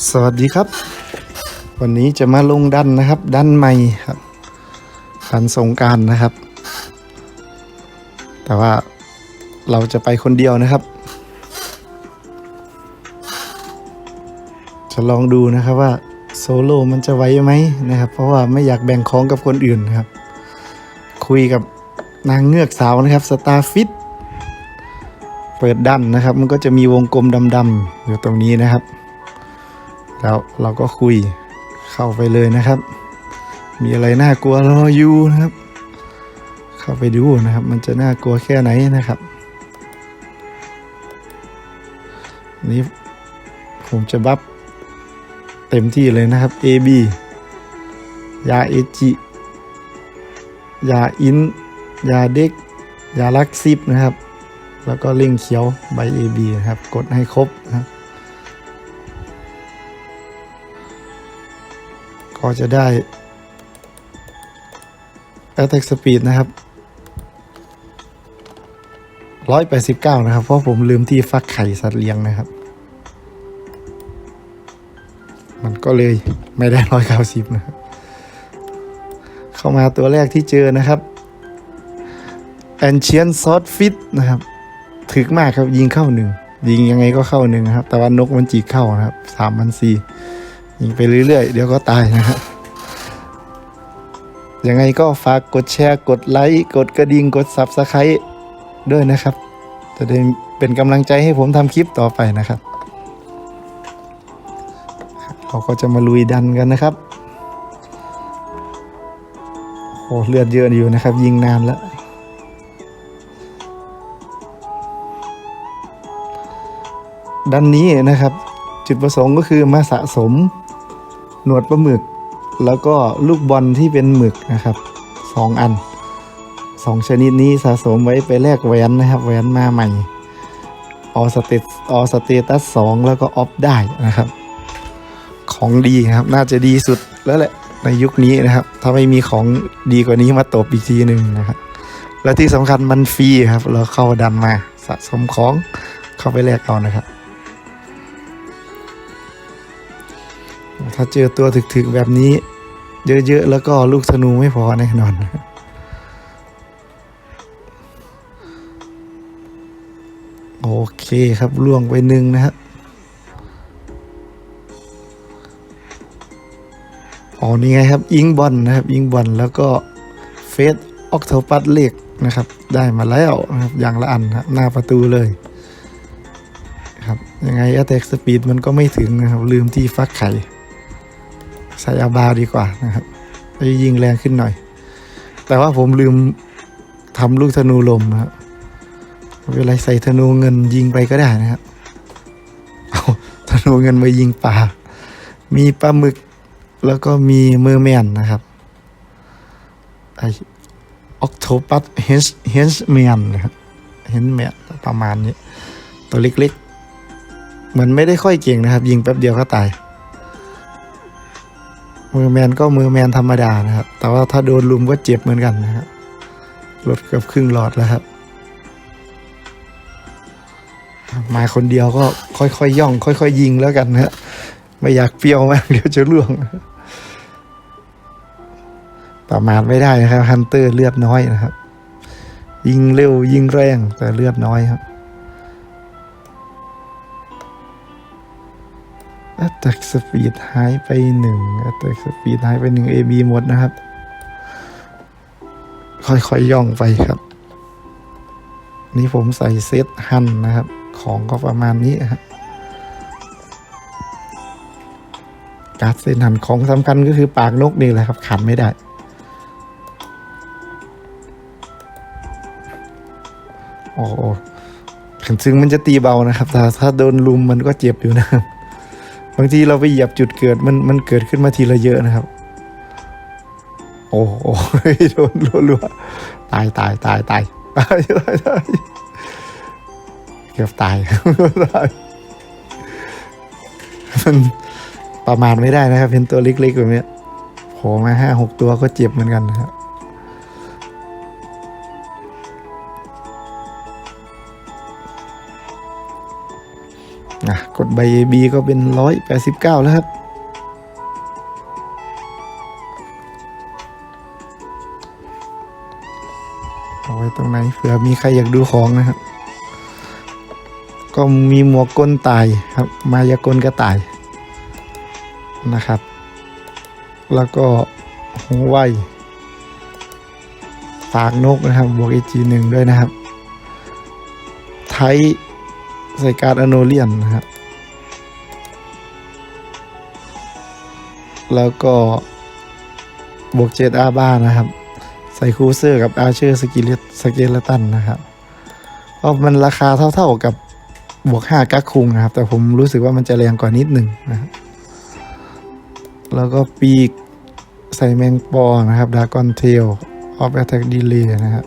สวัสดีครับ วันนี้จะมาลงดันนะครับ ดันใหม่ครับดันสงการนะครับ แต่ว่าเราจะไปคนเดียวนะครับ จะลองดูนะครับว่าโซโล่มันจะไหวไหมนะครับ เพราะว่าไม่อยากแบ่งของกับคนอื่นนะครับ คุยกับนางเงือกสาวนะครับสตาร์ฟิตเปิดดันนะครับ มันก็จะมีวงกลมดำๆอยู่ตรงนี้นะครับ แล้วเราก็คุยเข้าไปเลยนะครับ มีอะไรน่ากลัวรออยู่นะครับ เข้าไปดูนะครับ มันจะน่ากลัวแค่ไหนนะครับนี่ผมจะบัฟเต็มที่เลยนะครับ AB ยาเอจิยาอิน ยาเด็ก ยาลักซิปนะครับ แล้วก็เล่งเขียวใบ AB นะครับ กดให้ครบนะครับ ก็จะได้ Attack Speed นะครับ 189 นะครับ เพราะผมลืมที่ฟักไข่สัตว์เลี้ยงนะครับ มันก็เลยไม่ได้ 190 นะครับ เข้ามาตัวแรกที่เจอนะครับ Ancient Sword Fit นะครับ ถึกมากครับยิงเข้าหนึ่งยิงยังไงก็เข้าหนึ่งนะครับ แต่ว่านกมันจีเข้านะครับสามพันสี่ ยิงไปเรื่อยๆ เดี๋ยวก็ตายนะครับยังไงก็ฝากกดแชร์กดไลค์กดกระดิ่งกด Subscribe ด้วยนะครับ จะได้เป็นกำลังใจให้ผมทำคลิปต่อไปนะครับ เราก็จะมาลุยดันกันนะครับโอ้เลือดเยอะอยู่นะครับ ยิงนานแล้วดันนี้นะครับ จุดประสงค์ก็คือมาสะสม หนวดปลาหมึก แล้วก็ลูกบอลที่เป็นหมึกนะครับสองอันสองชนิดนี้สะสมไว้ไปแลกแหวนนะครับแหวนมาใหม่ออสเตตออสเตตัสสองแล้วก็ออฟได้นะครับ ของดีครับ น่าจะดีสุดแล้วแหละในยุคนี้นะครับ ถ้าไม่มีของดีกว่านี้มาตบอีกทีหนึ่งนะครับ และที่สำคัญมันฟรีครับ เราเข้าดันมาสะสมของเข้าไปแลกเอานะครับ ถ้าเจอตัวถึกๆแบบนี้ เยอะๆแล้วก็ลูกธนูไม่พอแน่นอนโอเคครับล่วงไปหนึ่งนะครับอ๋อนี่ไงครับอิงบอลนะครับอิงบอลแล้วก็เฟสออกโทปัสเล็กนะครับ ได้มาแล้วนะครับอย่างละอันครับหน้าประตูเลยครับยังไง Attack Speed มันก็ไม่ถึงนะครับ ลืมที่ฟักไข่ ใส่อาบาดีกว่านะครับไปยิงแรงขึ้นหน่อย แต่ว่าผมลืมทำลูกธนูลมนะครับเวลาใส่ธนูเงินยิงไปก็ได้นะครับเอาธนูเงินมายิงปลา มีปลาหมึกแล้วก็มีเมอร์แมนนะครับไอออกโทปัสเฮนส์เฮนส์แมนนะครับเฮนส์แมนประมาณนี้ ตัวเล็กๆ เหมันไม่ได้ค่อยเก่งนะครับ ยิงแป๊บเดียวก็ตาย มือแมนก็มือแมนธรรมดานะครับ แต่ว่าถ้าโดนลุมก็เจ็บเหมือนกันนะครับลดเกือบครึ่งหลอดแล้วครับ มาคนเดียวก็ค่อยๆย่อง ค่อยๆยิงแล้วกันนะฮะไม่อยากเปรี้ยวมากเดี๋ยวจะล่วง ประมาทไม่ได้นะครับฮันเตอร์เลือดน้อยนะครับ ยิงเร็วยิงแรงแต่เลือดน้อยครับ Attack Speed หายไปหนึ่ง Attack Speed หายไปหนึ่ง AB หมดนะครับ ค่อยๆย่องไปครับ นี่ผมใส่เซตฮันนะครับ ของก็ประมาณนี้ครับการเซตฮันของสำคัญก็คือปากนกนี่แหละครับขาดไม่ได้โอ้โหถึงมันจะตีเบานะครับ แต่ถ้าโดนลุมมันก็เจ็บอยู่นะครับ บางทีเราไปเหยียบจุดเกิดมันมันเกิดขึ้นมาทีละเยอะนะครับ โอ้โหโดนรัวๆตายตายตายตายตายตายตายเกือบตายตายมันประมาณไม่ได้นะครับ เป็นตัวเล็กๆแบบเนี้ยโผล่มาห้าหกตัวก็เจ็บเหมือนกันนะครับ นะกดใบ AB ก็เป็น 189 แล้วครับ เอาไว้ตรงไหนเผื่อมีใครอยากดูของนะครับ ก็มีหมวกก้นตายครับ มายากลกระต่ายนะครับ แล้วก็หัวไวปากนกนะครับ บวก EG หนึ่งด้วยนะครับ ไทย ใส่การดอโนเลียนนะครับ แล้วก็บวกเจ็ดอาบ้านะครับ ใส่คูเซอร์กับอาเชอร์สกิเลตสเกเลตันนะครับเพราะมันราคาเท่าๆกับบวกห้ากักคุงนะครับ แต่ผมรู้สึกว่ามันจะแรงกว่านิดหนึ่งนะครับแล้วก็ปีกใส่แมงปอนะครับดากอนเทลออฟแอทแทกดีเลย์นะครับ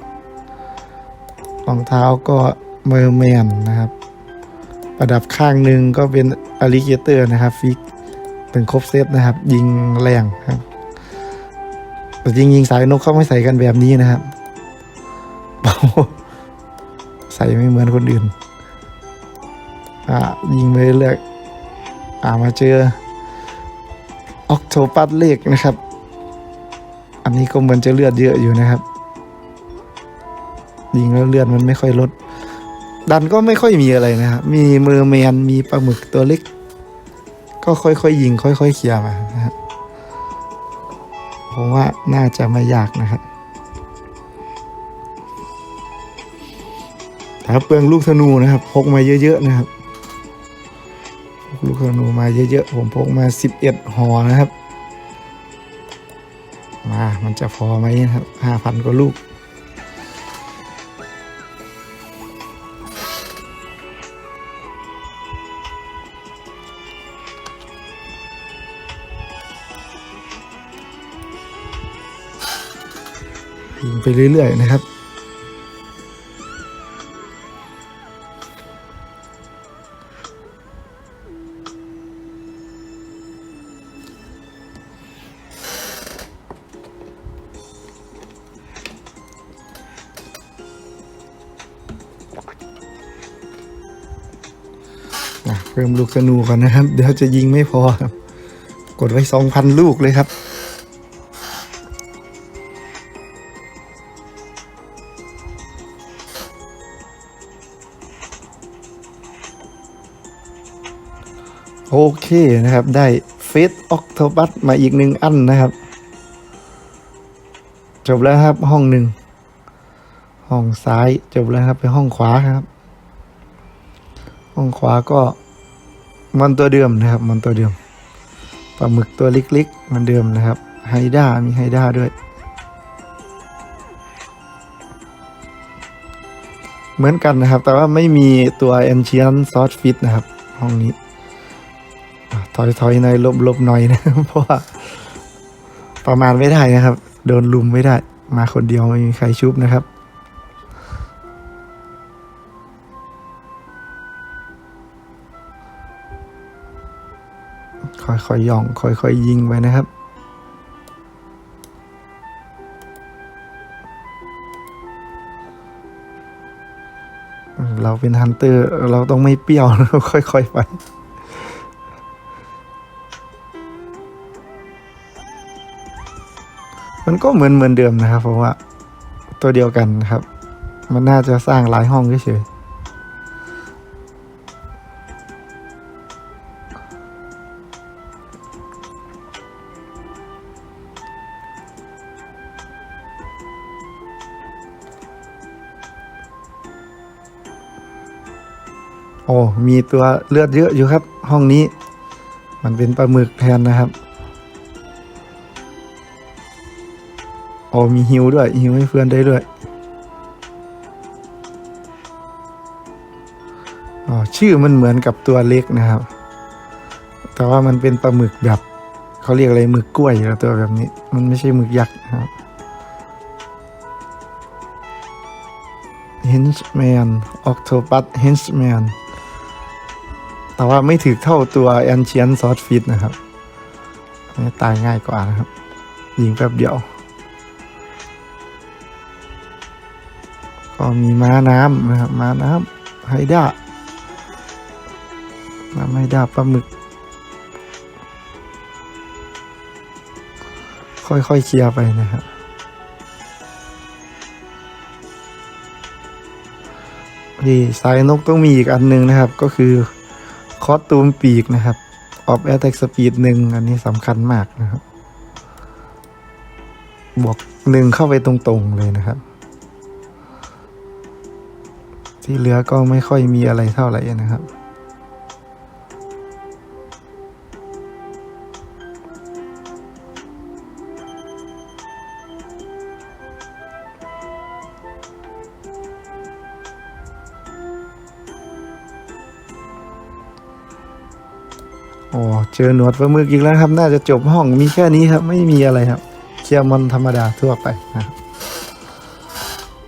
รองเท้าก็เมอร์แมนนะครับ ประดับข้างหนึ่งก็เป็นอลิเกเตอร์นะครับฟิกเป็นครบเซตนะครับ ยิงแรงครับแต่จริงยิงสายนกเขาไม่ใส่กันแบบนี้นะครับใส่ไม่เหมือนคนอื่น อะยิงไปเรื่อยอ่ามาเจอออกโทปัสเลกนะครับ อันนี้ก็เหมือนจะเลือดเยอะอยู่นะครับ ยิงแล้วเลือดมันไม่ค่อยลด ดันก็ไม่ค่อยมีอะไรนะครับ มีเมอร์แมน มีปลาหมึกตัวเล็ก ก็ค่อยๆยิง ค่อยๆเคลียร์มานะครับผมว่าน่าจะไม่ยากนะครับถ้าเปลืองลูกธนูนะครับ พกมาเยอะๆนะครับ ลูกธนูมาเยอะๆ ผมพกมา11ห่อนะครับ มา มันจะพอไหมนะครับ5,000กว่าลูก ไปเรื่อย ๆ นะครับอะเพิ่มลูกธนูก่อนนะครับ เดี๋ยวจะยิงไม่พอครับ กดไว้2,000ลูกเลยครับ โอเคนะครับ ได้เฟสออกโทบัสมาอีกหนึ่งอันนะครับ จบแล้วครับห้องหนึ่ง ห้องซ้ายจบแล้วครับ ไปห้องขวาครับ ห้องขวาก็มันตัวเดิมนะครับ มันตัวเดิมปลาหมึกตัวเล็กๆมันเดิมนะครับไฮด้ามีไฮด้าด้วย เหมือนกันนะครับ แต่ว่าไม่มีตัว Ancient s o u r c e Fit นะครับ ห้องนี้ ถอยถอยหน่อยลบลบหน่อยนะเพราะว่าประมาณไม่ได้นะครับ โดนลุมไม่ได้ มาคนเดียวไม่มีใครชุบนะครับค่อยๆย่องค่อยๆยิงไปนะครับ เราเป็นฮันเตอร์เราต้องไม่เปรี้ยวนะค่อยๆไป มันก็เหมือนเหมือนเดิมนะครับเพราะว่าตัวเดียวกันครับ มันน่าจะสร้างหลายห้องเฉยๆโอ้มีตัวเลือดเยอะอยู่ครับ ห้องนี้ มันเป็นปลาหมึกแทนนะครับ โอ้มีฮิวด้วยฮิวให้เพื่อนได้ด้วยอ๋อชื่อมันเหมือนกับตัวเล็กนะครับ แต่ว่ามันเป็นปลาหมึกแบบเขาเรียกอะไรหมึกกล้วยแล้วตัวแบบนี้ มันไม่ใช่หมึกยักษ์นะครับ Henchman Octopus Henchman แต่ว่าไม่ถือเท่าตัว Ancient Sword Fit นะครับอันนี้ตายง่ายกว่านะครับ ยิงแป๊บเดียว ก็มีม้าน้ำนะครับม้าน้ำไฮด้าน้ำไม่ดาปลาหมึก ค่อยๆเคลียร์ไปนะครับนี่สายนกต้องมีอีกอันหนึ่งนะครับ ก็คือคอสตูมปีกนะครับออฟแอตแทกสปีดหนึ่งอันนี้สำคัญมากนะครับ บวกหนึ่งเข้าไปตรงๆเลยนะครับ ที่เหลือก็ไม่ค่อยมีอะไรเท่าไหร่นะครับ โอ้เจอหนวดปลาหมึกอีกแล้วครับ น่าจะจบห้องมีแค่นี้ครับ ไม่มีอะไรครับ เคลียร์มอนธรรมดาทั่วไปนะครับ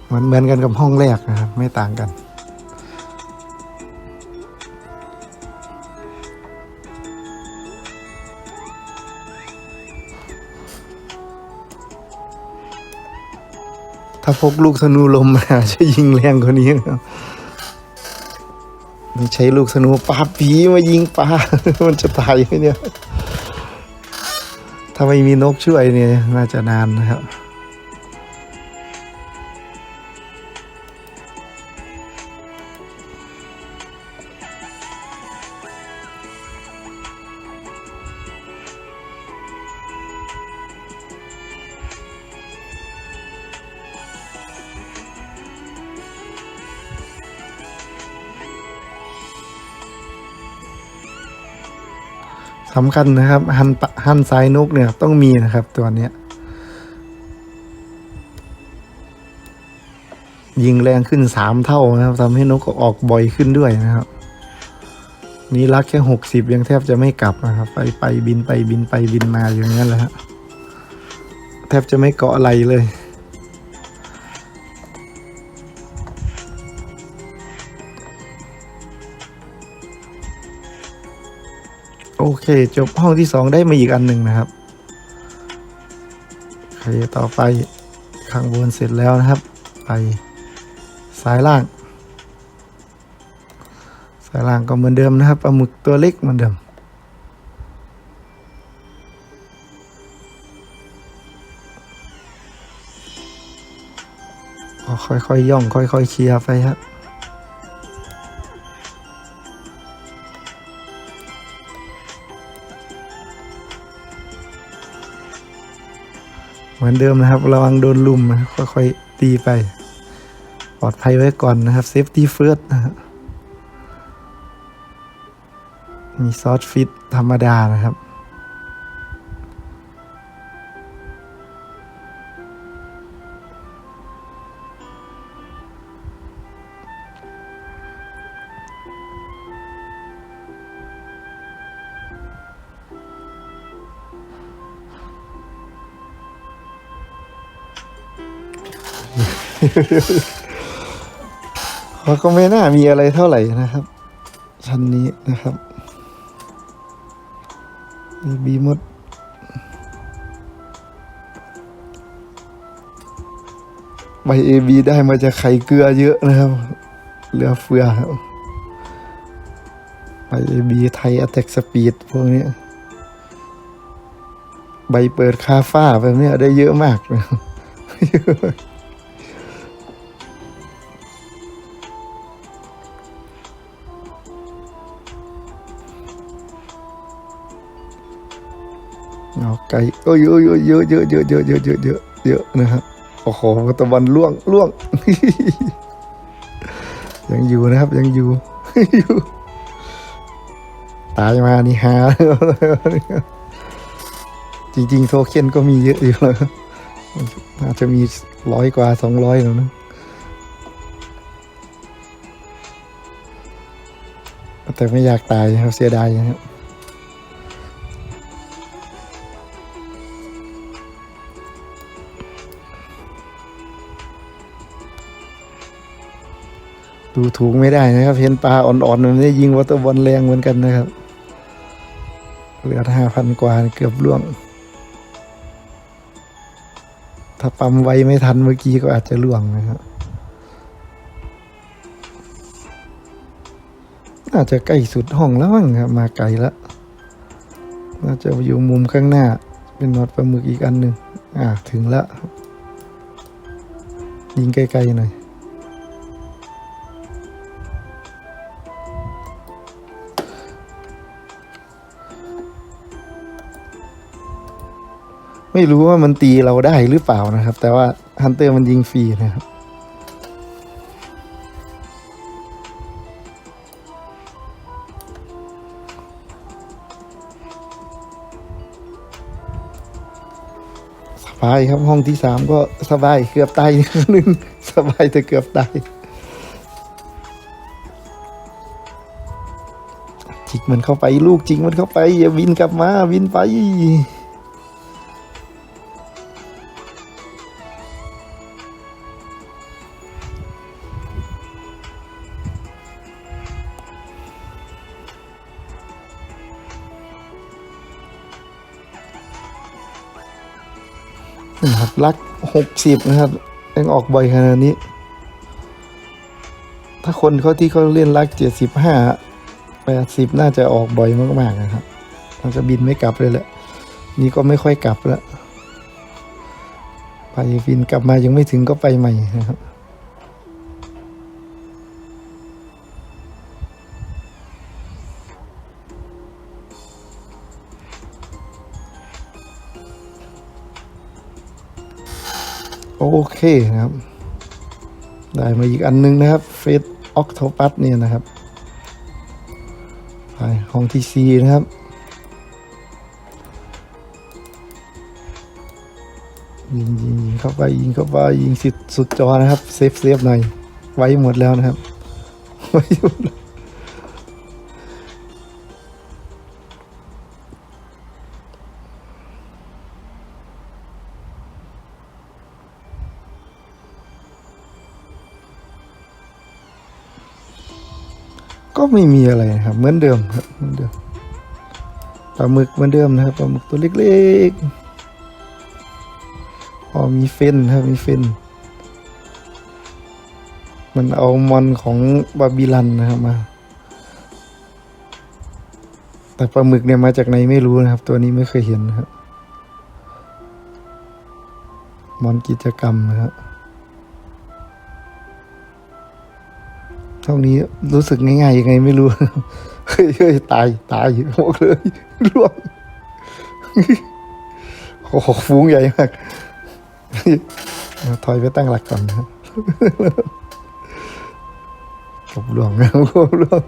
เหมือนเหมือนกันกับห้องแรกนะครับ ไม่ต่างกัน ถ้าพกลูกธนูลมมาจะยิงแรงกว่านี้ครับใช้ลูกธนูปลาผีมายิงปลา มันจะตายไหมเนี่ย ถ้าไม่มีนกช่วยเนี่ย น่าจะนานนะครับ สำคัญนะครับ หันปะหันสายนกเนี่ยต้องมีนะครับตัวเนี้ยยิงแรงขึ้นสามเท่านะครับทำให้นกออกบ่อยขึ้นด้วยนะครับ นี่รักแค่หกสิบยังแทบจะไม่กลับนะครับ ไปไปบินไปบินไปบินมาอย่างนั้นแหละฮะแทบจะไม่เกาะอะไรเลย โอเค จบห้องที่สองได้มาอีกอันหนึ่งนะครับโอเคต่อไปข้างบนเสร็จแล้วนะครับ ไปซ้ายล่างซ้ายล่างก็เหมือนเดิมนะครับปลาหมึกตัวเล็กเหมือนเดิมค่อยๆย่อง ค่อยๆเคลียร์ไปครับ มือนเดิมนะครับ ระวังโดนลุมนะครับค่อยๆตีไป ปลอดภัยไว้ก่อนนะครับเซฟตี้เฟิร์สนะครับมีซอสฟิตธรรมดานะครับ เขาก็ไม่น่ามีอะไรเท่าไหร่นะครับ ชั้นนี้นะครับบีมดใบเอบีได้มาจากไข่เกลือเยอะนะครับ เหลือเฟือครับใบเอบีไทย a t แทกสปีดพวกนี้ ใบเปิดคาฟ้าแบบนี้ได้เยอะมากนะครับเอา ไก่โอ้ยเยอะเยอะเยอะเยอะเยอะเยอะเยอะเยอะเยอะเยอะนะครับโอ้โหตะวันล่วงล่วง ยังอยู่นะครับ ยังอยู่อยู่ตายมานี่ฮาจริงๆโทเค็นก็มีเยอะอยู่แล้วน่าจะมีร้อยกว่าสองร้อยแล้วนะแต่ไม่อยากตายครับเสียดายนะครับ ดูถูกไม่ได้นะครับ เห็นปลาอ่อนๆมันได้ยิงวอเตอร์บอลแรงเหมือนกันนะครับเหลือห้าพันกว่าเกือบล่วง ถ้าปั๊มไวไม่ทันเมื่อกี้ก็อาจจะล่วงนะครับน่าจะใกล้สุดห้องแล้วมั้งครับมาไกลแล้วน่าจะอยู่มุมข้างหน้า เป็นน็อตปลาหมึกอีกอันหนึ่งอ่าถึงแล้วยิงไกลๆหน่อย ไม่รู้ว่ามันตีเราได้หรือเปล่านะครับ แต่ว่าฮันเตอร์มันยิงฟรีนะครับสบายครับห้องที่สามก็สบายเกือบตายหนึ่งสบายแต่เกือบตายจิกมันเข้าไปลูกจิกมันเข้าไป อย่าวินกลับมาวินไป ลักหกสิบนะครับยังออกบ่อยขนาดนี้ ถ้าคนเขาที่เขาเล่นลักเจ็ดสิบห้าแปดสิบน่าจะออกบ่อยมากๆนะครับน่าจะบินไม่กลับเลยแหละ นี่ก็ไม่ค่อยกลับแล้วไปบินกลับมายังไม่ถึงก็ไปใหม่นะครับ โอเคนะครับ ได้มาอีกอันนึงนะครับเฟสออกโทปัสเนี่ยนะครับไปห้องที่ซีนะครับยิงยิงยิงเข้าไปยิงเข้าไปยิงสุดสุดจอนะครับ เซฟเซฟหน่อย ไว้หมดแล้วนะครับ ไว้หมดแล้ว ก็ไม่มีอะไรนะครับ เหมือนเดิมครับเหมือนเดิมปลาหมึกเหมือนเดิมนะครับปลาหมึกตัวเล็กๆอ๋อมีเฟนครับมีเฟนมันเอามอนของบาบิลันนะครับมา แต่ปลาหมึกเนี่ยมาจากไหนไม่รู้นะครับ ตัวนี้ไม่เคยเห็นนะครับ มอนกิจกรรมนะครับ ช่องนี้รู้สึกง่ายๆยังไงไม่รู้ เฮ้ยเฮ้ยตายตายบอกเลยร่วงโอ้โหฟุ้งใหญ่มากเอาถอยไปตั้งหลักก่อนนะครับกับหลวงนะกับหลวง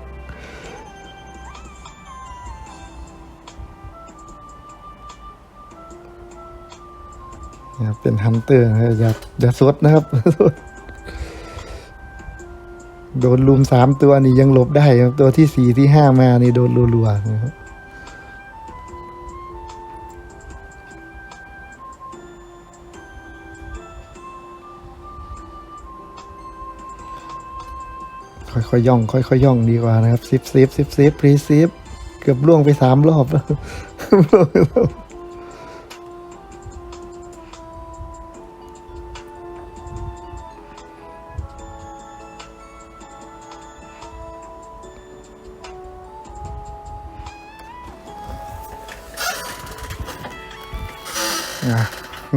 เนี่ยเป็นฮันเตอร์นะอย่าอย่าสดนะครับ โดนลุมสามตัวนี่ยังหลบได้ครับตัวที่สี่ที่ห้ามานี่โดนรัวๆนะครับค่อยๆย่อง ค่อยๆย่องดีกว่านะครับซิฟซิฟซิฟซิฟพรีซิฟเกือบล่วงไปสามรอบแล้ว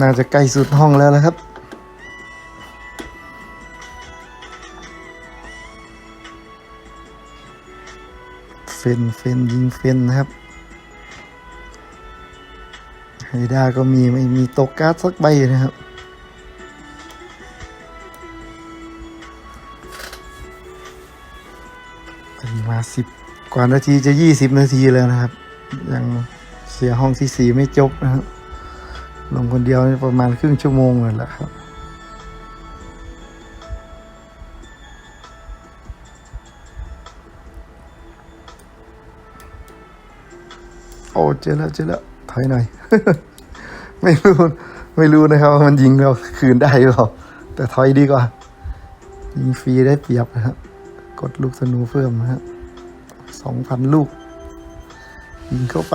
น่าจะใกล้สุดห้องแล้วนะครับ เฟนเฟนยิงเฟนนะครับไฮด้าก็มีไม่มีตกการ์ดสักใบนะครับอีกมาสิบกว่านาทีจะยี่สิบนาทีแล้วนะครับ ยังเสียห้องที่สี่ไม่จบนะครับ ลงคนเดียวประมาณครึ่งชั่วโมงเลยแหละครับโอ้เจอแล้วเจอแล้วถอยหน่อย ไม่รู้ ไม่รู้นะครับว่ามันยิงเราคืนได้หรือเปล่าแต่ถอยดีกว่า ยิงฟรีได้เปรียบนะครับกดลูกธนูเพิ่มนะครับสองพันลูก ยิงเข้าไป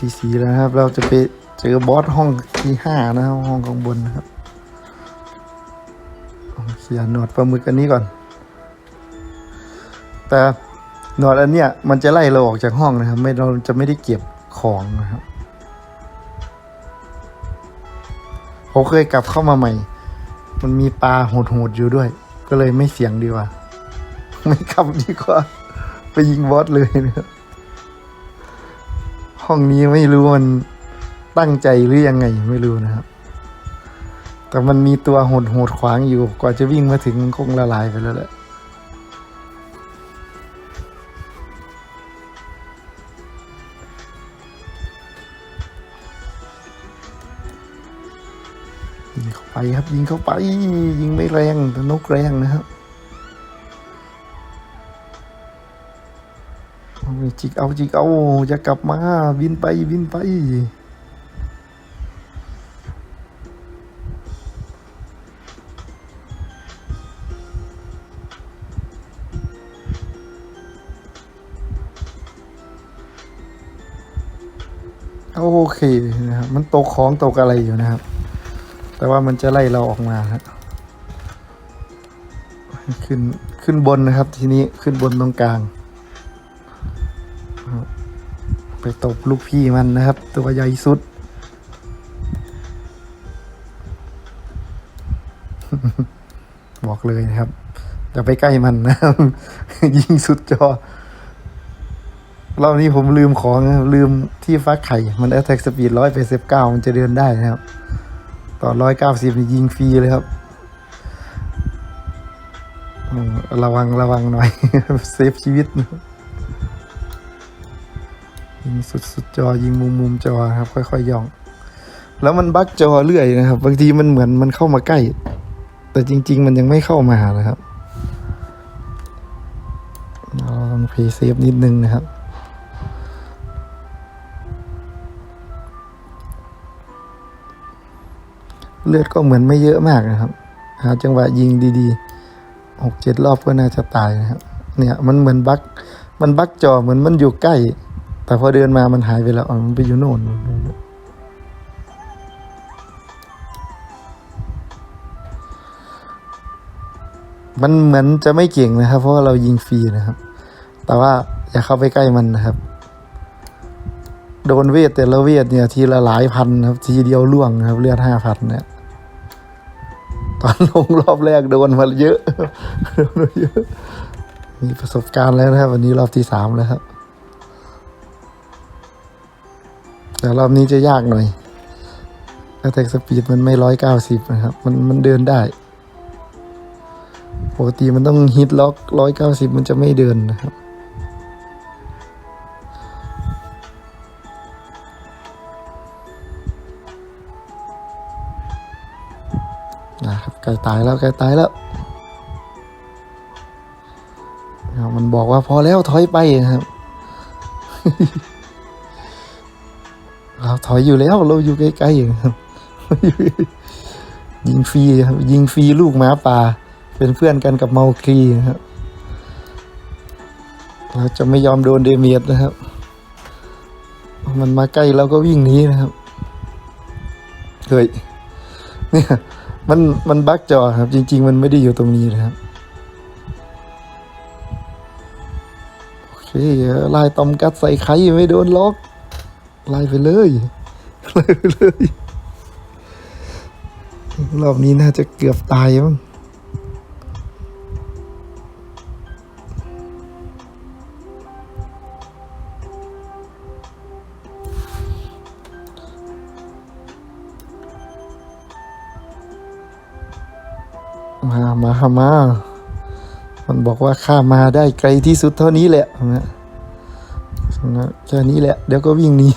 ที่สี่แล้วครับ เราจะไปเจอบอสห้องที่ห้านะครับ ห้องข้างบนนะครับเคลียร์หนวดปลาหมึกอันนี้ก่อน แต่หนวดอันเนี้ยมันจะไล่เราออกจากห้องนะครับ ไม่เราจะไม่ได้เก็บของนะครับผมเคยกลับเข้ามาใหม่ มันมีปลาโหดๆอยู่ด้วย ก็เลยไม่เสียงดีกว่า ไม่ขับดีกว่า ไปยิงบอสเลยนะครับ ห้องนี้ไม่รู้มันตั้งใจหรือยังไงไม่รู้นะครับ แต่มันมีตัวโหดๆขวางอยู่กว่าจะวิ่งมาถึงคงละลายไปแล้วแหละยิงเข้าไปครับยิงเข้าไปยิงไม่แรงแต่นกแรงนะครับ จิกเอาจิกเอาจะกลับมาบินไปบินไป โอเคนะครับมันตกของตกอะไรอยู่นะครับ แต่ว่ามันจะไล่เราออกมาครับขึ้นขึ้นบนนะครับ ทีนี้ขึ้นบนตรงกลาง ตบลูกพี่มันนะครับ ตัวใหญ่สุด บอกเลยนะครับอย่าไปใกล้มันนะครับยิงสุดจอรอบนี้ผมลืมของลืมที่ฟักไข่ มัน attack speed ร้อยไปสิบเก้ามันจะเดินได้นะครับ ต่อร้อยเก้าสิบยิงฟรีเลยครับ ระวังระวังหน่อย เซฟชีวิตนะ ยิงสุดสุดจอยิงมุมมุมจอครับ ค่อยๆย่อง แล้วมันบักจอเรื่อยนะครับ บางทีมันเหมือนมันเข้ามาใกล้ แต่จริง ๆ มันยังไม่เข้ามานะครับเราต้องเพย์เซฟนิดนึงนะครับเลือดก็เหมือนไม่เยอะมากนะครับ หาจังหวะยิงดีๆหกเจ็ดรอบก็น่าจะตายนะครับ เนี่ยมันเหมือนบัก มันบักจอเหมือนมันอยู่ใกล้ แต่พอเดินมามันหายไปแล้วอ๋อมันไปอยู่โน่นมันเหมือนจะไม่เก่งนะครับ เพราะว่าเรายิงฟรีนะครับ แต่ว่าอย่าเข้าไปใกล้มันนะครับ โดนเวทแต่ละเวทเนี่ย ทีละหลายพันครับ ทีเดียวล่วงครับ เลือดห้าพันเนี่ย ตอนลงรอบแรกโดนมาเยอะโดนมาเยอะ มีประสบการณ์แล้วนะครับ วันนี้รอบที่สามแล้วครับ แต่รอบนี้จะยากหน่อยแอตแทกสปีดมันไม่ร้อยเก้าสิบนะครับ มันมันเดินได้ ปกติมันต้องฮิตล็อกร้อยเก้าสิบมันจะไม่เดินนะครับ นะครับใกล้ตายแล้วใกล้ตายแล้ว มันบอกว่าพอแล้วถอยไปนะครับ เราถอยอยู่แล้ว เราอยู่ใกล้ๆครับยิงฟรียิงฟรีลูกหมาป่า เป็นเพื่อนกันกับเมาครีนะครับเราจะไม่ยอมโดนเดเมียดนะครับ มันมาใกล้เราก็วิ่งหนีนะครับเฮ้ยเนี่ยมันมันบักจอครับ จริง ๆ มันไม่ได้อยู่ตรงนี้นะครับโอเคไล่ตอมกัดใส่ไข่ไม่โดนล็อก ไล่ไปเลยไล่ไปเลย รอบนี้น่าจะเกือบตายมั้งมา มา มา มันบอกว่าข้ามาได้ไกลที่สุดเท่านี้แหละนะ นะแค่นี้แหละ เดี๋ยวก็วิ่งหนี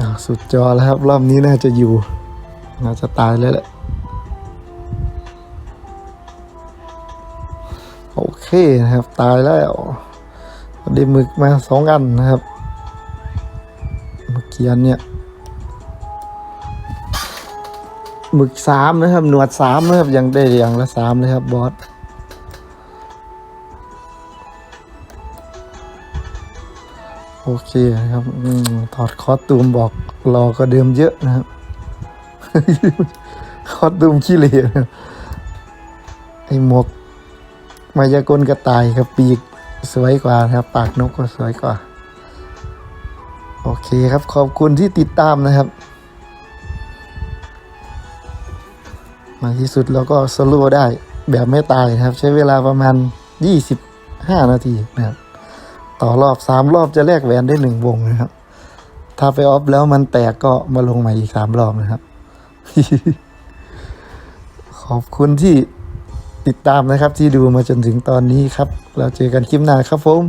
อ่าสุดจอแล้วครับ รอบนี้น่าจะอยู่ น่าจะตายแล้วแหละ โอเคนะครับ ตายแล้วได้หมึกมาสองอันนะครับมื่อกี้อันเนี่ยหมึกสามนะครับ หนวดสามนะครับ ยังได้อย่างละสามเลยครับบอส อเคนะครับอถอดคอสตูมบอกรอก็เดิมเยอะนะครับ คอสตูมขี้เหร่ไอหมวกมายากลกระต่ายกับปีกสวยกว่านะครับ ปากนกก็สวยกว่า โอเคครับขอบคุณที่ติดตามนะครับ มาที่สุดเราก็สโลว์ได้แบบไม่ตายนะครับ ใช้เวลาประมาณ 25 นาทีนะครับ ต่อรอบสามรอบจะแลกแหวนได้หนึ่งวงนะครับ ถ้าไปออฟแล้วมันแตกก็มาลงใหม่อีกสามรอบนะครับ ขอบคุณที่ติดตามนะครับที่ดูมาจนถึงตอนนี้ครับ เราเจอกันคลิปหน้าครับผม